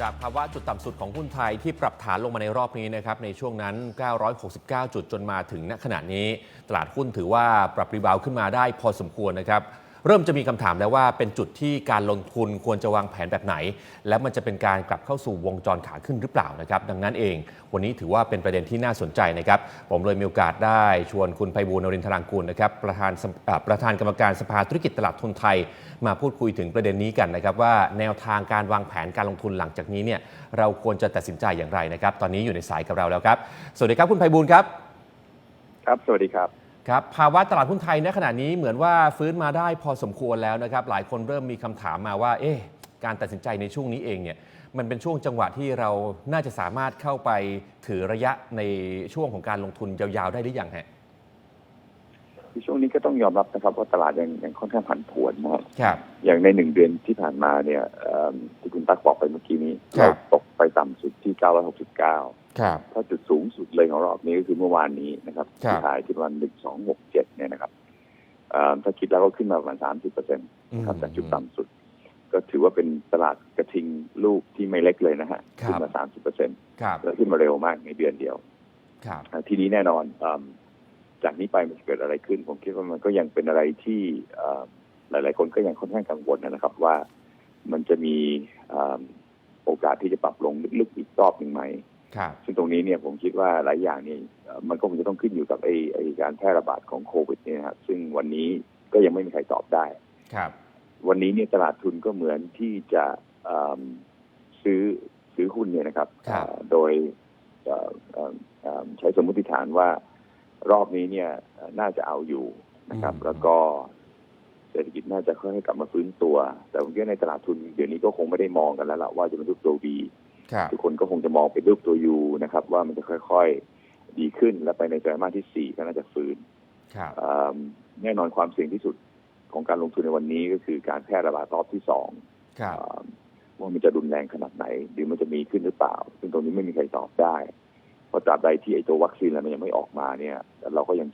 จากภาวะจุดต่ำสุดของหุ้นไทยที่ปรับฐานลงมาในรอบนี้นะครับในช่วงนั้น 969 จุดจนมาถึงณขณะนี้ ตลาดหุ้นถือว่าปรับรีบาวขึ้นมาได้พอสมควรนะครับ เริ่มจะมีคำถามแล้วว่าเป็นจุดที่การลงทุนควรจะวางแผนแบบไหน และมันจะเป็นการกลับเข้าสู่วงจรขาขึ้นหรือเปล่านะครับ ดังนั้นเอง วันนี้ถือว่าเป็นประเด็นที่น่าสนใจนะครับ ผมเลยมีโอกาสได้ชวนคุณไพบูลนรินทรางกูลนะครับประธานประธานกรรมการสภาธุรกิจตลาดทุนไทย มาพูดคุยถึงประเด็นนี้กันนะครับว่าแนวทางการวางแผนการลงทุนหลังจากนี้เนี่ยเราควรจะตัดสินใจอย่างไรนะครับ ตอนนี้อยู่ในสายกับเราแล้วครับ สวัสดีครับคุณไพบูลครับ ครับ สวัสดีครับ ครับภาวะตลาดหุ้นไทยณขณะนี้เหมือนว่าฟื้นมาได้พอสมควรแล้วนะครับ หลายคนเริ่มมีคำถามมาว่า เอ๊ะการตัดสินใจในช่วงนี้เองเนี่ยมันเป็นช่วงจังหวะที่เราน่าจะสามารถเข้าไปถือระยะในช่วงของการลงทุนยาวๆได้หรือยังฮะที่ช่วงนี้ก็ต้องยอมรับนะครับว่าตลาดยังยังค่อนข้างผันผวนนะครับครับอย่างในหนึ่งเดือนที่ผ่านมาเนี่ยเอิ่มที่คุณตั๊กบอกไปเมื่อกี้นี้ครัเราบตกไปต่ำสุดที่ 969ครับ ถ้าจุดสูงสุดเลยของรอบนี้ก็คือเมื่อวานนี้นะครับครับที่ขายที่วัน1267เนี่ยนะครับเอิ่มถ้าคิดแล้วก็ขึ้นมาประมาณ30เปอร์เซ็นต์นะครับจากจุดต่ำสุด ก็ถือว่าเป็นตลาดกระทิงลูกที่ไม่เล็กเลยนะฮะครับขึ้นมา30เปอร์เซ็นต์ครับแล้วขึ้นมาเร็วมากในเดือนเดียวครับอ่าทีนี้แน่นอนอมจากนี้ไปมันจะเกิดอะไรขึ้น ผมคิดว่ามันก็ยังเป็นอะไรที่เอ่อหลาย ๆ คนก็ยังค่อนข้างกังวลนะครับ ว่ามันจะมีอมโอกาสที่จะปรับลงลึกๆอีกรอบหนึ่งไหมครับ ซึ่งตรงนี้เนี่ยผมคิดว่าหลายอย่างนี่เอ่อมันก็คงจะต้องขึ้นอยู่กับไอ้ไอ้การแพร่ระบาดของโควิดเนี่ยนะครับซึ่งวันนี้ก็ยังไม่มีใครตอบได้ครับ วันนี้เนี่ยตลาดทุนก็เหมือนที่จะเอิ่มซื้อซื้อหุ้นเนี่ยนะครับครับเอ่อโดยเอ่อเอ่อเอ่อใช้สมมติฐานว่ารอบนี้เนี่ยเอ่อน่าจะเอาอยู่นะครับ แล้วก็เศรษฐกิจน่าจะค่อยๆกลับมาฟื้นตัว แต่ผมคิดว่าในตลาดทุนเดี๋ยวนี้ก็คงไม่ได้มองกันแล้วล่ะว่าจะเป็นรูปตัว V ครับ ทุกคนก็คงจะมองเป็นรูปตัว U นะครับ ว่ามันจะค่อยๆดีขึ้นและไปในไตรมาสที่สี่ก็น่าจะฟื้นครับเอิ่มแน่นอนความเสี่ยงที่สุดของการลงทุนในวันนี้ก็คือการแพร่ระบาดรอบที่สองครับเอิ่มว่ามันจะรุนแรงขนาดไหน หรือมันจะมีขึ้นหรือเปล่า ซึ่งตรงนี้ไม่มีใครตอบได้เพราะตราบใดที่ไอ้ตัววัคซีนอะไรมันยังไม่ออกมาเนี่ย เราก็ยัง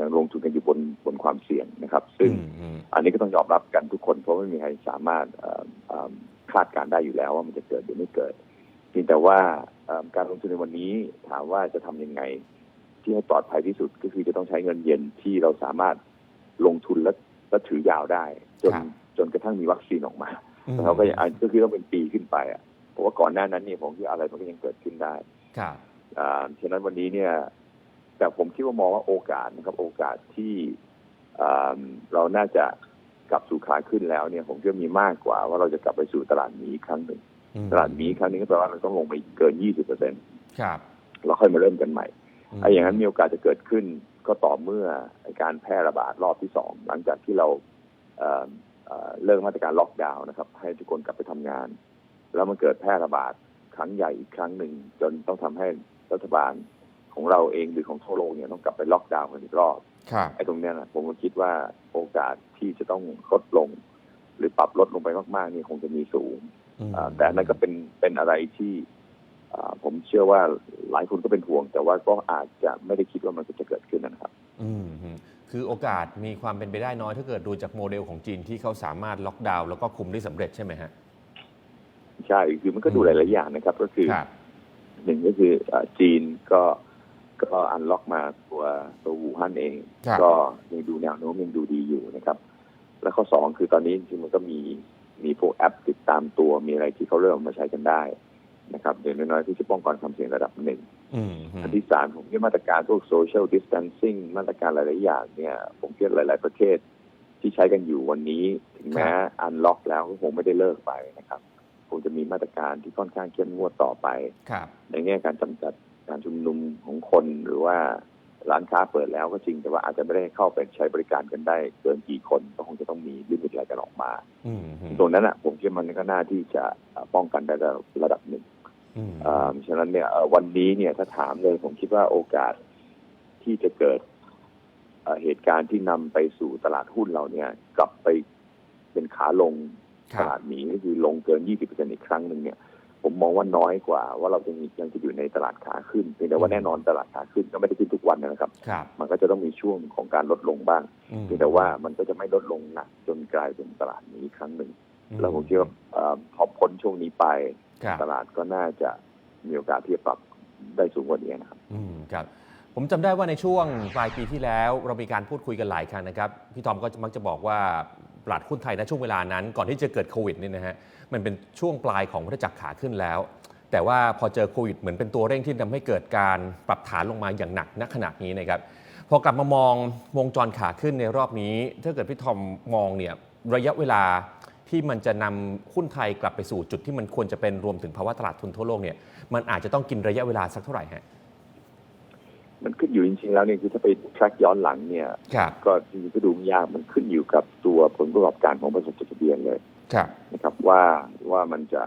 ยังลงทุนกันอยู่บนบนความเสี่ยงนะครับ ซึ่งอืมอืมอันนี้ก็ต้องยอมรับกันทุกคนเพราะไม่มีใครสามารถเอิ่มเอิ่มคาดการณ์ได้อยู่แล้วว่ามันจะเกิดหรือไม่เกิด เพียงแต่ว่าเอิ่มการลงทุนในวันนี้ถามว่าจะทำยังไง ที่ให้ปลอดภัยที่สุดก็คือจะต้องใช้เงินเย็นที่เราสามารถลงทุนและและถือยาวได้ จนครับจนกระทั่งมีวัคซีนออกมาอืมเราก็ยังอันก็คือต้องเป็นปีขึ้นไปอะเพราะว่าก่อนหน้านั้นเนี่ยผมคิดว่าอะไรมันก็ยังเกิดขึ้นได้ครับอ่าฉะนั้นวันนี้เนี่ยแต่ผมคิดว่ามองว่าโอกาสนะครับ โอกาสที่อ่าเราน่าจะกลับสู่ขาขึ้นแล้วเนี่ย ผมคิดว่ามีมากกว่าว่าเราจะกลับไปสู่ตลาดหมีอีกครั้งหนึ่งอืม ตลาดหมีอีกครั้งหนึงก็แปลว่าเราต้องลงไปเกิน 20เปอร์เซ็นต์ครับเราค่อยมาเริ่มกันใหม่มไอ้อย่างนั้นมีโอกาสจะเกิดขึ้นก็ต่อเมื่อการแพร่ระบาดรอบที่สองหลังจากที่เราเอ่อเอ่อเลิกมาตรการล็อกดาวน์นะครับ ให้ทุกคนกลับไปทำงาน แล้วมันเกิดแพร่ระบาดครั้งใหญ่อีกครั้งหนึ่ง จนต้องทำให้รัฐบาลของเราเองหรือของทั่วโลกเนี่ยต้องกลับไปล็อกดาวน์กันอีกรอบครับไอ้ตรงเนี้ยนะผมก็คิดว่าโอกาสที่จะต้องลดลง หรือปรับลดลงไปมากๆนี่คงจะมีสูงอืมอ่า แต่อันนั่นก็เป็นเป็นอะไรที่อ่าผมเชื่อว่าหลายคนก็เป็นห่วง แต่ว่าก็อาจจะไม่ได้คิดว่ามันจะเกิดขึ้นนะครับ อืมฮึคือโอกาสมีความเป็นไปได้น้อยถ้าเกิดดูจากโมเดลของจีนที่เขาสามารถล็อกดาวน์แล้วก็คุมได้สำเร็จใช่ไหมฮะใช่คือมันก็ดูหลาย ๆ อย่างนะครับ ก็คือครับหนึ่งก็คืออ่าจีนก็ก็อันล็อกมาตัวตัววูฮั่นเองครับก็ยังดูแนวโน้มยังดูดีอยู่นะครับ แล้วข้อสองคือตอนนี้จริงๆมันก็มี มีพวกแอปติดตามตัวมีอะไรที่เขาเริ่มเอามาใช้กันได้นะครับเดี๋ยวน้อยๆที่จะป้องกันความเสี่ยงระดับหนึ่งอืมฮึอันที่สามผมคิดมาตรการพวกโซเชียลดิส a ทนซิ่งมาตรการหลาย ๆ อย่างเนี่ย ผมคิดหลาย ๆ ประเทศที่ใช้กันอยู่วันนี้ ถึงแม้อันล็อกแล้วก็คงไม่ได้เลิกไปนะครับคงจะมีมาตรการที่ค่อนข้างเข้มงวดต่อไปครับในแง่การจำกัดการชุมนุมของคนหรือว่า ร้านค้าเปิดแล้วก็จริงแต่ว่าอาจจะไม่ได้เข้าไปใช้บริการกันได้เกินกี่คนก็คงจะต้องมีลิมิตอะไรกันออกมาอืมฮึตรงนั้นอะผมคิดว่ามันก็น่าที่จะเอ่อป้องกันได้ระดับหนึ่งอืมอ่าฉะนั้นเนี่ยเอ่อวันนี้เนี่ยถ้าถามเลยผมคิดว่าโอกาสที่จะเกิดเอ่อเหตุการณ์ที่นำไปสู่ตลาดหุ้นเราเนี่ย กลับไปเป็นขาลงคตรับลาดหมีก็คือลงเกิน 20%อีกครั้งหนึ่งเนี่ย ผมมองว่าน้อยกว่า ว่าเราจะมียังจะอยู่ในตลาดขาขึ้นเพียงแต่ว่าแน่นอนตลาดขาขึ้นก็ไม่ได้ขึ้นทุกวันนะครับครับมันก็จะต้องมีช่วงของการลดลงบ้างอืมเพียงแต่ว่ามันก็จะไม่ลดลงหนักจนกลายเป็นตลาดหมีอีกครั้งหนึ่งแล้วผมคิดว่าเอ่อพอพ้นช่วงนี้ไปครับตลาดก็น่าจะมีโอกาสที่จะปรับได้สูงกว่านี้นะครับ อืมครับผมจำได้ว่าในช่วงปลายปีที่แล้ว เรามีการพูดคุยกันหลายครั้งนะครับ พี่ทอมก็มักจะบอกว่าต ลาดหุ้นไทยณช่วงเวลานั้น ก่อนที่จะเกิดโควิดนี่นะฮะมันเป็นช่วงปลายของวัฏจักรขาขึ้นแล้ว แต่ว่าพอเจอโควิดเหมือนเป็นตัวเร่งที่ทำให้เกิดการปรับฐานลงมาอย่างหนักณขณะนี้นะครับพอกลับมามองวงจรขาขึ้นในรอบนี้ ถ้าเกิดพี่ทอมมองเนี่ยระยะเวลาที่มันจะนำหุ้นไทยกลับไปสู่จุดที่มันควรจะเป็นรวมถึงภาวะตลาดทุนทั่วโลกเนี่ยมันอาจจะต้องกินระยะเวลาสักเท่าไหร่ฮะ มันขึ้นอยู่จริงๆแล้วเนี่ยคือถ้าไป track ย้อนหลังเนี่ย ครับก็จริงๆก็ดูไม่ยากมันขึ้นอยู่กับตัวผลประกอบการของบริษัทจดทะเบียนเลยครับ นะครับ ว่าว่ามันจะ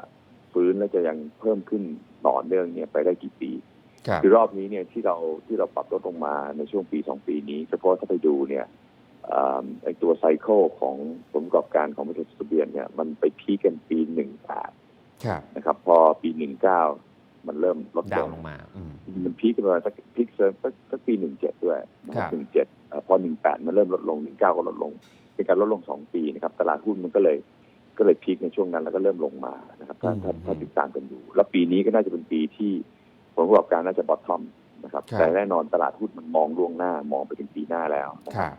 ฟื้นและจะยังเพิ่มขึ้นต่อเนื่องเนี่ยไปได้กี่ปี ครับ คือรอบนี้เนี่ยที่เราที่เราปรับลดลงมาในช่วงปีสองปีนี้เฉพาะถ้าไปดูเนี่ยเอิ่มไอตัวไซเคิลของผลประกอบการของบริษัทจดทะเบียนเนี่ยมันไปพีคกันปีหนึ่งแปด ครับ นะครับพอปีหนึ่งเก้า มันเริ่มลดดาลวงลงมาอืมมันพีคกันประมาณสักพีคเซิร์ฟสักปีหนึ่งเจ็ดด้วยนะคครัรับบหนึ่งเจ็ดพอหนึ่งแปดมันเริ่มลดลงหนึ่งเก้าก็ลดลง เป็นการลดลงสองปีนะครับตลาดหุ้นมันก็เลยก็เลยพีคในช่วงนั้นแล้วก็เริ่มลงมานะครับถ้าถ้าถ้าติดตามกันดู แล้วปีนี้ก็น่าจะเป็นปีที่ผลประกอบการน่าจะบอททอมนะครับ แต่แน่นอนตลาดหุ้นมันมองล่วงหน้ามองไปถึงปีหน้าแล้วนะคครับรับ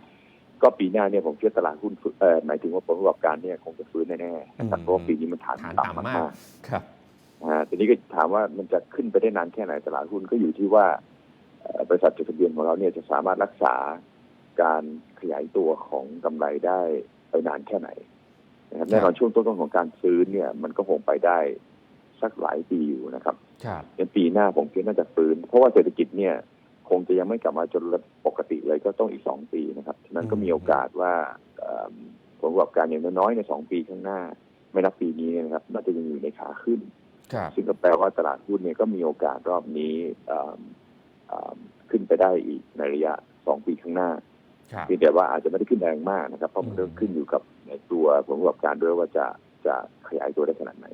ก็ปีหน้าเนี่ยผมเชื่อตลาดหุ้นฟื้นเอ่อหมายถึงว่าผลประกอบการเนี่ยคงจะฟื้นแน่ๆนะครับอืมเพราะว่าปีนี้มันฐานฐานต่ำต่ำมามากกครับๆ อ่าทีนี้ก็ถามว่ามันจะขึ้นไปได้นานแค่ไหนตลาดหุ้นก็อยู่ที่ว่าเอ่อบริษัทจดทะเบียนของเราเนี่ยจะสามารถรักษาการขยายตัวของกำไรได้ไปนานแค่ไหนนะครับแน่นอนช่วงต้นๆของการฟื้นเนี่ย มันก็คงไปได้สักหลายปีอยู่นะครับครับในปีหน้าผมคิดน่าจะฟื้น เพราะว่าเศรษฐกิจเนี่ยคงจะยังไม่กลับมาจนปกติเลยก็ต้องอีกสองปีนะครับฉะนั้นก็มีโอกาสว่าเอิ่มผลประกอบการอย่างน้อยๆในสองปีข้างหน้า ไม่นับปีนี้เนี่ยนะครับน่าจะยังอยู่ในขาขึ้นครับ ซึ่งก็แปลว่าตลาดหุ้นเนี่ยก็มีโอกาสรอบนี้เอิ่มเอิ่มขึ้นไปได้อีกในระยะสองปีข้างหน้าครับเพียงแต่ว่าอาจจะไม่ได้ขึ้นแรงมากนะครับ เพราะมันอืมเริ่มขึ้นอยู่กับในตัวผลประกอบการด้วยว่าจะจะขยายตัวได้ขนาดไหน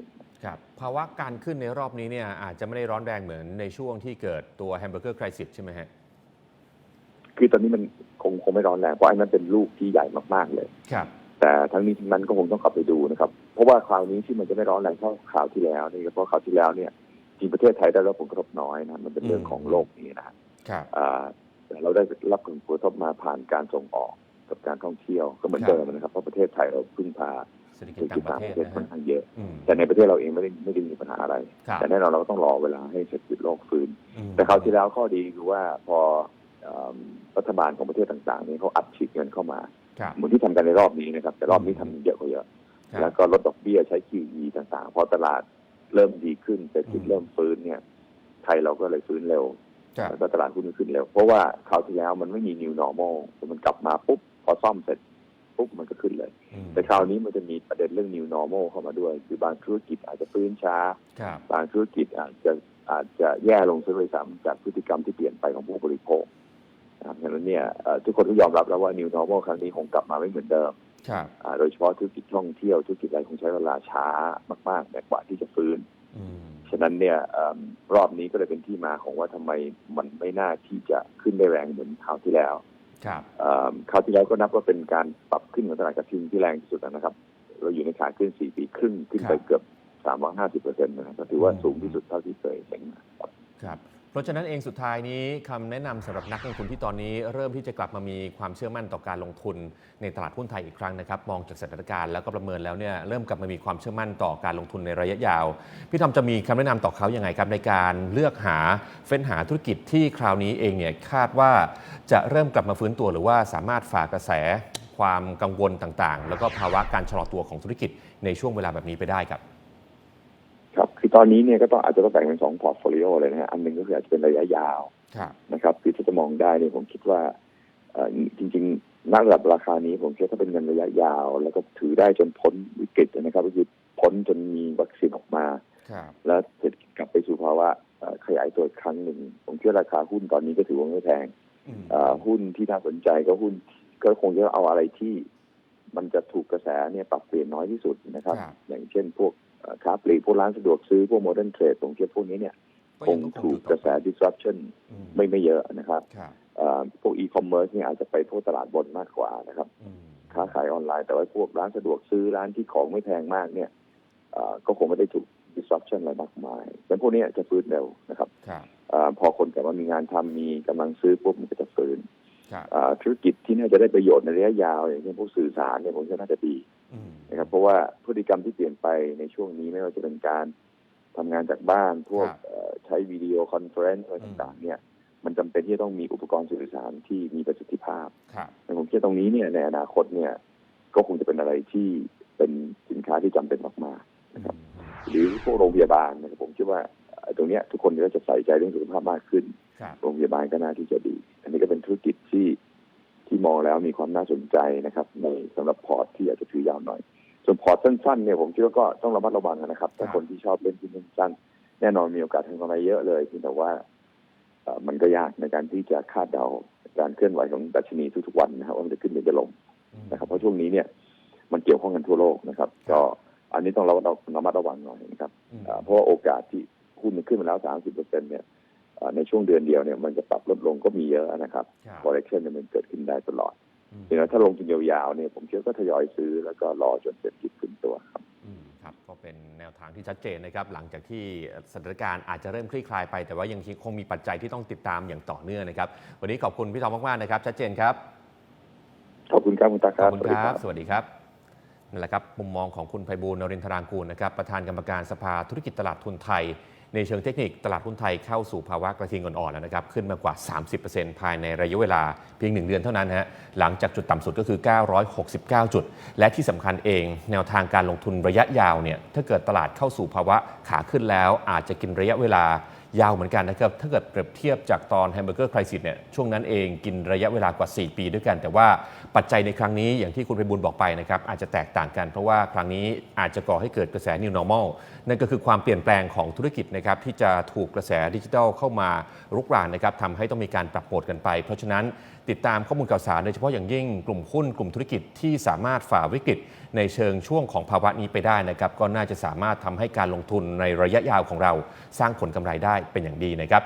ครับภาวะการขึ้นในรอบนี้เนี่ยอาจจะไม่ได้ร้อนแรงเหมือนในช่วงที่เกิดตัวแฮมเบอร์เกอร์ไครซิสใช่ไหมฮะคือตอนนี้มันคงคงไม่ร้อนแรงเพราะอันนั้นเป็นลูกที่ใหญ่มากๆเลย ครับ แต่ทั้งนี้ทั้งนั้นก็คงต้องกลับไปดูนะครับ เพราะว่าคราวนี้ที่มันจะไม่ร้อนแรงเท่าคราวที่แล้วนี่ก็เพราะคราวที่แล้วเนี่ยจริงประเทศไทยได้รับผลกระทบน้อยนะมันเป็นเรื่องของโลกนี้นะฮะครับอ่าแต่เราได้รับผลกระทบมาผ่านการส่งออกกับการท่องเที่ยวก็เหมือนเดิมนะครับเพราะประเทศไทยเราพึ่งพาเศรษฐเศกิรจษฐกิจต่าต่างงปประระเทเทศศนะค่อนฮะข้างเยอะอืมแต่ในประเทศเราเองไม่ได้ไม่ได้มีปัญหาอะไรครับแต่แน่นอนเราก็ต้องรอเวลาให้เศรษฐกิจโลกฟื้นอืมแต่คราวที่แล้วข้อดีคือว่าพอเอิ่มรัฐบาลของประเทศต่างๆ นี่เขาอัดฉีดเงินเข้ามาครับเหมือนที่ทำกันในรอบนี้นะครับ แต่รอบนี้ทำเยอะกว่าเยอะครับ แล้วก็ลดดอกเบี้ยใช้ QE ต่างๆ พอตลาดเริ่มดีขึ้นเศรษฐกิจอืมเริ่มฟื้นเนี่ย ไทยเราก็เลยฟื้นเร็วครับแล้วก็ตลาดหุ้นก็ขึ้นเร็ว เพราะว่าคราวที่แล้วมันไม่มี new normal พอมันกลับมาปุ๊บพอซ่อมเสร็จปุ๊บมันก็ขึ้นเลยอืมแต่คราวนี้มันจะมีประเด็นเรื่อง new normal เข้ามาด้วย คือบางธุรกิจอาจจะฟื้นช้าครับบางธุรกิจอาจจะอาจจะแย่ลงซะด้วยซ้ำจากพฤติกรรมที่เปลี่ยนไปของผู้บริโภคนะครับฉะนั้นเนี่ยเอ่อทุกคนก็ยอมรับแล้วว่า new normal ครั้งนี้คงกลับมาไม่เหมือนเดิมครับอ่า โดยเฉพาะธุรกิจท่องเที่ยวธุรกิจอะไรคงใช้เวลาช้ามากๆแต่กว่าที่จะฟื้นอืมฉะนั้นเนี่ยเอิ่มรอบนี้ก็เลยเป็นที่มาของว่าทำไมมันไม่น่าที่จะขึ้นได้แรงเหมือนคราวที่แล้วครับเอิ่มคราวที่แล้วก็นับว่าเป็นการปรับขึ้นของตลาดกระทิงที่แรงที่สุดนะครับ เราอยู่ในขาขึ้น4ปีครึ่งขึ้นไปเกือบ350เปอร์เซ็นต์นะครับก็ถือว่าสูงที่สุดเท่าที่เคยเห็นมาครับค รับเพราะฉะนั้นเองสุดท้ายนี้คำแนะนำสำหรับนักลงทุนที่ตอนนี้เริ่มที่จะกลับมามีความเชื่อมั่นต่อการลงทุนในตลาดหุ้นไทยอีกครั้งนะครับมองจากสถานการณ์แล้วก็ประเมินแล้วเนี่ยเริ่มกลับมามีความเชื่อมั่นต่อการลงทุนในระยะยาว พี่ทอมจะมีคำแนะนำต่อเขาอยังไงครับในการเลือกหาเฟ้นหาธุรกิจที่คราวนี้เองเนี่ยคาดว่าจะเริ่มกลับมาฟื้นตัวหรือว่าสามารถฝ่ากกระแสความกังวลต่างๆ แล้วก็ภาวะการชะลอตัวของธุรกิจในช่วงเวลาแบบนี้ไปได้ครับ ครับคือตอนนี้เนี่ยก็ต้องอาจจะต้องแบ่งเป็นสองพอร์ตโฟลิโอเลยนะฮะอันหนึ่งก็คืออาจจะเป็นระยะยาวครับนะครับคือถ้าจะมองได้เนี่ยผมคิดว่าเอ่อจริงๆณระดับราคานี้ผมคิดว่าถ้าเป็นเงินระยะยาว แล้วก็ถือได้จนพ้นวิกฤตนะครับก็คือพ้นจนมีวัคซีนออกมาครับแล้วเศรษฐกิจกลับไปสู่ภาวะเอ่อขยายตัวอีกครั้งหนึ่งผมคิดว่าราคาหุ้นตอนนี้ก็ถือว่าไม่แพงอืมเอ่อหุ้นที่น่าสนใจก็หุ้นก็คงจะเอาอะไรที่มันจะถูกกระแสเนี่ยปรับเปลี่ยนน้อยที่สุดนะครับครับอย่างเช่นพวกเอ่อ ค้าปลีกพวกร้านสะดวกซื้อพวกโมเดิร์นเทรดผมคิดว่าพวกนี้เนี่ยคงถูกกระแส disruption อืมไม่ไม่เยอะนะครับครับเอ่อพวกอีคอมเมิร์ซเนี่ยอาจจะไปพวกตลาดบนมากกว่านะครับอืมค้าขายออนไลน์แต่ว่าพวกร้านสะดวกซื้อร้านที่ของไม่แพงมากเนี่ยเอ่อก็คงไม่ได้ถูก disruption อะไรมากนั้นพวกเนี้ยจะฟื้นเร็วนะครับครับอาพอคนกลับมามีงานทำมีกำลังซื้อปุ๊บมันก็จะฟื้นครับอ่าธุรกิจที่น่าจะได้ประโยชน์ในระยะยาวอย่างเช่นพวกสื่อสารเนี่ยผมว่าน่าจะดีอืม นะครับเพราะว่าพฤติกรรมที่เปลี่ยนไปในช่วงนี้ไม่ว่าจะเป็นการทำงานจากบ้านพวกครับเอ่อใช้วิดีโอคอนเฟอเรนซ์อะไรต่างๆ เนี่ยมันจำเป็นที่จะต้องมีอุปกรณ์สื่อสารที่มีประสิทธิภาพครับแต่ผมคิดว่าตรงนี้เนี่ยในอนาคตเนี่ยก็คงจะเป็นอะไรที่เป็นสินค้าที่จำเป็นมากๆนะครับหรือพวกโรงพยาบาลนะครับผมคิดว่าเอ่อตรงเนี้ยทุกคนก็จะใส่ใจเรื่องสุขภาพมากขึ้นครับโรงพยาบาลก็น่าที่จะดี อันนี้ก็เป็นธุรกิจที่ที่มองแล้วมีความน่าสนใจนะครับในสำหรับพอร์ตที่อาจจะถือยาวหน่อย ส่วนพอร์ตสั้นๆเนี่ยผมคิดว่าก็ต้องระมัดระวังนะครับถ้าคนที่ชอบเล่นหุ้นสั้นๆแน่นอนมีโอกาสทำกำไรเยอะเลยเพียงแต่ว่าเอ่อมันก็ยากในการที่จะคาดเดาการเคลื่อนไหวของดัชนีทุกๆวันนะครับว่ามันจะขึ้นหรือจะลงนะครับ เพราะช่วงนี้เนี่ยมันเกี่ยวข้องกันทั่วโลกนะครับ ก็อันนี้ต้องเราเราระมัดระวังหน่อยนะครับอืมอ่าเพราะว่าโอกาสที่หุ้นมันขึ้นมาแล้ว30เปอร์เซ็นเนี่ยอ่าในช่วงเดือนเดียวเนี่ยมันจะปรับลดลงก็มีเยอะนะครับครับ correction เนี่ยมันเกิดขึ้นได้ตลอด อืมดังนั้นถ้าลงทุนยาวๆเนี่ยผมเชื่อก็ทยอยซื้อแล้วก็รอจนเศรษฐกิจขึ้นตัวครับอืมครับก็เป็นแนวทางที่ชัดเจนนะครับ หลังจากที่สถานการณ์อาจจะเริ่มคลี่คลายไป แต่ว่ายังคงมีปัจจัยที่ต้องติดตามอย่างต่อเนื่องนะครับ วันนี้ขอบคุณพี่ทอมมากๆนะครับ ชัดเจนครับ ขอบคุณครับคุณตาคขรัอบบคุณครับ สวัสดีครับนั่นแหละครับมุมมองของคุณไพบูลย์นรินทรางกูลนะครับประธานกรรมการสภาธุรกิจตลาดทุนไทย ในเชิงเทคนิคตลาดหุ้นไทยเข้าสู่ภาวะกระทิงอ่อนๆแล้วนะครับ ขึ้นมากว่า 30%ภายในระยะเวลาเพียง 1 เดือนเท่านั้นฮะหลังจากจุดต่ำสุดก็คือ 969 จุด และที่สำคัญเอง แนวทางการลงทุนระยะยาวเนี่ยถ้าเกิดตลาดเข้าสู่ภาวะขาขึ้นแล้วอาจจะกินระยะเวลา ยาวเหมือนกันนะครับถ้าเกิดเปรียบเทียบจากตอนแฮมเบอร์เกอร์ไครซิสเนี่ยช่วงนั้นเองกินระยะเวลากว่า 4 ปีด้วยกัน แต่ว่าปัจจัยในครั้งนี้อย่างที่คุณไปบุญบอกไปนะครับอาจจะแตกต่างกัน เพราะว่าครั้งนี้อาจจะก่อให้เกิดกระแส new normal นั่นก็คือความเปลี่ยนแปลงของธุรกิจนะครับที่จะถูกกระแสดิจิทัลเข้ามารุกรานนะครับทำให้ต้องมีการปรับโหมดกันไป เพราะฉะนั้น ติดตามข้อมูลข่าวสารโดยเฉพาะอย่างยิ่งกลุ่มหุ้นกลุ่มธุรกิจที่สามารถฝ่าวิกฤตในเชิงช่วงของภาวะนี้ไปได้นะครับ ก็น่าจะสามารถทำให้การลงทุนในระยะยาวของเราสร้างผลกำไรได้เป็นอย่างดีนะครับ